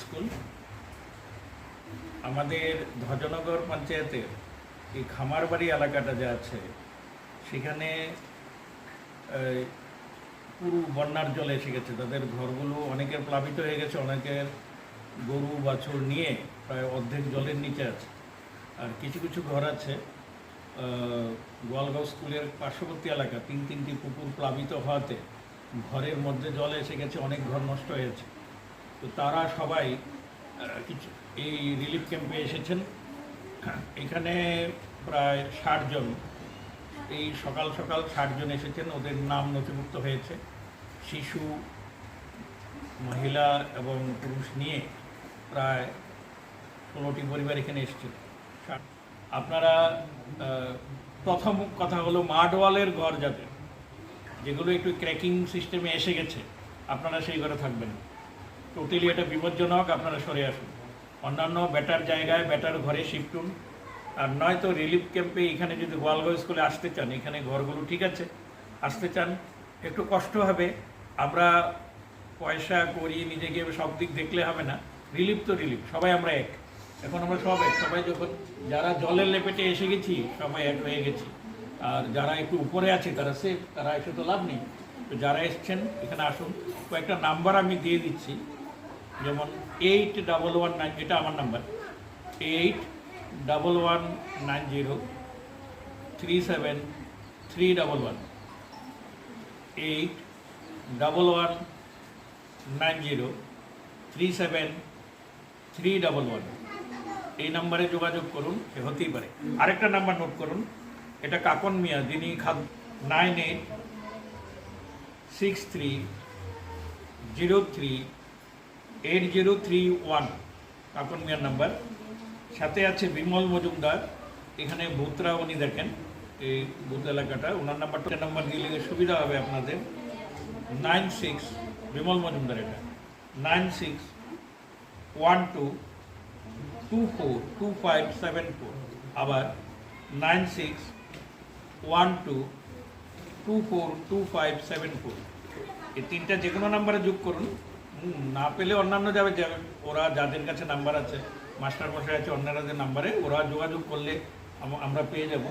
School. আমাদের ধ্বজনগর পঞ্চায়েতের এই খামারবাড়ি এলাকাটা যে আছে, সেখানে পুরো বন্যার জল এসে গেছে। তাদের ঘরগুলো অনেকের প্লাবিত হয়ে গেছে, অনেকের গরু, বাছুর নিয়ে প্রায় অর্ধেক জলের নিচে আছে। আর কিছু কিছু ঘর আছে গোয়ালগাঁও স্কুলের পার্শ্ববর্তী এলাকা। তিন, তিনটি পুকুর প্লাবিত হওয়াতে ঘরের মধ্যে জল এসে গেছে, অনেক ঘর নষ্ট হয়েছে। তো তারা সবাই কিছু, এই রিলিফ ক্যাম্পে এসেছেন। এখানে প্রায় ষাট জন, এই সকাল সকাল ষাট জন এসেছেন। ওদের নাম নথিভুক্ত হয়েছে। শিশু, মহিলা এবং পুরুষ নিয়ে প্রায় ষোলোটি পরিবার এখানে এসেছিল আপনারা প্রথম কথা হলো মাডওয়ালের ঘর যাদের যেগুলো একটু ক্র্যাকিং সিস্টেমে এসে গেছে, আপনারা সেই ঘরে থাকবেন। টোটালি এটা বিপজ্জনক, আপনারা সরে আসুন। অন্যান্য বেটার জায়গায় বেটার ঘরে শিফটুন আর নয়তো রিলিফ ক্যাম্পে এখানে যদি গোয়ালগাঁও স্কুলে আসতে চান, এখানে ঘরগুলো ঠিক আছে, আসতে চান, একটু কষ্ট হবে। আমরা পয়সা করি, নিজেকে সব দিক দেখলে হবে না। রিলিফ তো রিলিফ সবাই আমরা এক। এখন আমরা সব এক। সবাই যখন, যারা জলের লেপেটে এসে গেছি, সবাই এক হয়ে গেছি। আর যারা একটু উপরে আছে, তারা সেফ তারা এসে তো লাভ নেই। তো যারা এসছেন, এখানে আসুন। কয়েকটা নাম্বার আমি দিয়ে দিচ্ছি। যেমন এইট ডাবল ওয়ান নাইন এটা আমার number eight double one nine zero three seven three double one eight double one nine zero three seven three double one এই নাম্বারে যোগাযোগ করুন সে হতেই পারে। আরেকটা নাম্বার নোট করুন, এটা কাকন মিয়া, যিনি খাদ nine eight six three zero three eight zero three one Kakon মিয়ার নাম্বার। সাথে আছে বিমল মজুমদার, এখানে ভূতরা উনি দেখেন, এই ভূত এলাকাটা। ওনার নাম্বারটা নাম্বার দিলে সুবিধা হবে আপনাদের। নাইন সিক্স, বিমল মজুমদার এটা। Nine six, one two two four, two five, seven four. আবার nine six, one two two four, two five, seven four. এই তিনটা যে কোনো নাম্বারে যোগ করুন। না পেলে অন্যান্য যাবে ওরা যাদের কাছে নাম্বার আছে মাস্টার মশাই আছে অন্যান্যদের যে নাম্বারে ওরা যোগাযোগ করলে আম- আমরা পেয়ে যাব।